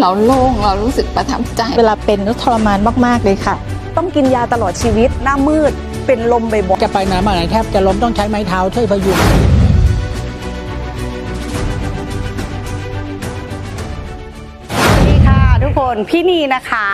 เราโล่งเรารู้สึกประทับใจ เวลาเป็นแล้วทรมานมากๆเลยค่ะ ต้องกินยาตลอดชีวิตหน้ามืด เป็นลมบ่อยจะไปไหนมาไหนแทบจะล้มต้องใช้ไม้เท้าช่วยพยุงๆสวัสดีค่ะทุกคนพี่นีนะคะ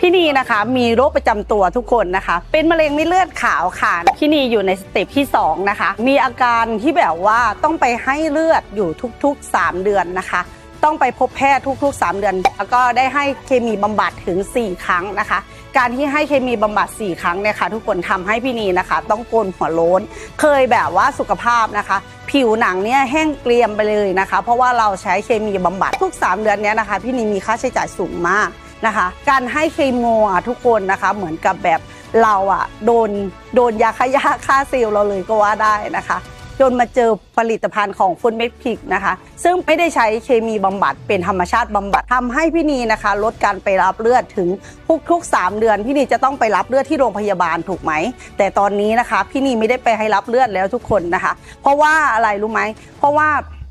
พี่นีนะคะมีโรคประจำตัวทุกคนนะคะ เป็นมะเร็งไม่เลือดขาวค่ะพี่นีอยู่ในสเต็ปที่สองนะคะ มีอาการที่แบบว่าต้องไปให้เลือดอยู่ทุกๆ 3 เดือนนะคะ ต้องไปพบแพทย์ทุก ๆ 3 เดือน แล้วก็ได้ให้เคมีบำบัดถึง 4 ครั้งนะคะ การที่ให้เคมีบำบัด 4 ครั้งเนี่ยค่ะทุกคนทำให้พี่นีนะคะ ต้องโกนหัวโล้น เคยแบบว่าสุขภาพนะคะ ผิวหนังเนี่ยแห้งเกรียมไปเลยนะคะ เพราะว่าเราใช้เคมีบำบัดทุก 3 เดือนเนี้ยนะคะพี่นีมีค่าใช้จ่ายสูงมากนะคะ การให้เคมีทุกคนนะคะเหมือนกับแบบเราอะโดนโดนยาฆ่าหญ้าฆ่าเซลล์เราเลยก็ว่าได้นะคะ จนมาเจอผลิตภัณฑ์ของฟุตเมกพิกนะคะ ซึ่งไม่ได้ใช้เคมีบำบัดเป็นธรรมชาติบำบัดทำให้พี่นีนะคะ ลดการไปรับเลือดถึงทุกๆ 3 เดือน พี่นีจะต้องไปรับเลือดที่โรงพยาบาลถูกไหม แต่ตอนนี้นะคะ พี่นีไม่ได้ไปให้รับเลือดแล้วทุกคนนะคะ เพราะว่าอะไรรู้ไหมเพราะว่า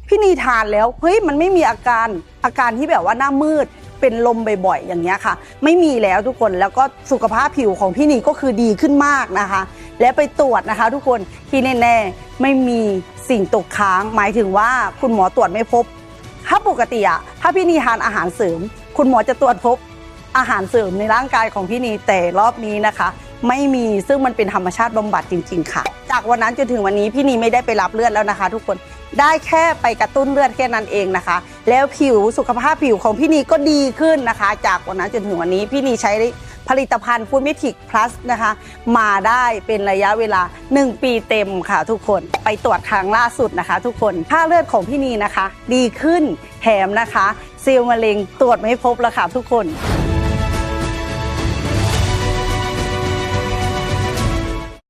พี่นีทานแล้วเฮ้ยมันไม่มีอาการอาการที่แบบว่าหน้ามืดเป็นลมบ่อยๆอย่างเงี้ยค่ะ ไม่มีแล้วทุกคนแล้วก็สุขภาพผิวของพี่นีก็คือดีขึ้นมากนะคะ และไปตรวจนะคะ ทุกคนที่แน่ๆไม่มีสิ่งตกค้าง หมายถึงว่าคุณหมอตรวจไม่พบ ถ้าปกติอะถ้าพี่นีทานอาหารเสริม คุณหมอจะตรวจพบอาหารเสริมในร่างกายของพี่นีแต่รอบนี้นะคะ ไม่มีซึ่งมันเป็นธรรมชาติบำบัดจริง ๆ ค่ะ จากวันนั้นจนถึงวันนี้พี่นีไม่ได้ไปรับเลือดแล้วนะคะ ทุกคนได้แค่ไปกระตุ้นเลือดแค่นั้นเองนะคะ แล้วผิวสุขภาพผิวของพี่นีก็ดีขึ้นนะคะ จากวันนั้นจนถึงวันนี้พี่นีใช้ ผลิตภัณฑ์ฟูดมิทิกพลัสนะคะ มาได้เป็นระยะเวลา 1 ปีเต็มค่ะทุกคนไปตรวจครั้งล่าสุดนะคะ ทุกคนค่าเลือดของพี่นีนะคะ ดีขึ้นแถมนะคะเซลล์มะเร็งตรวจไม่พบแล้วค่ะทุกคน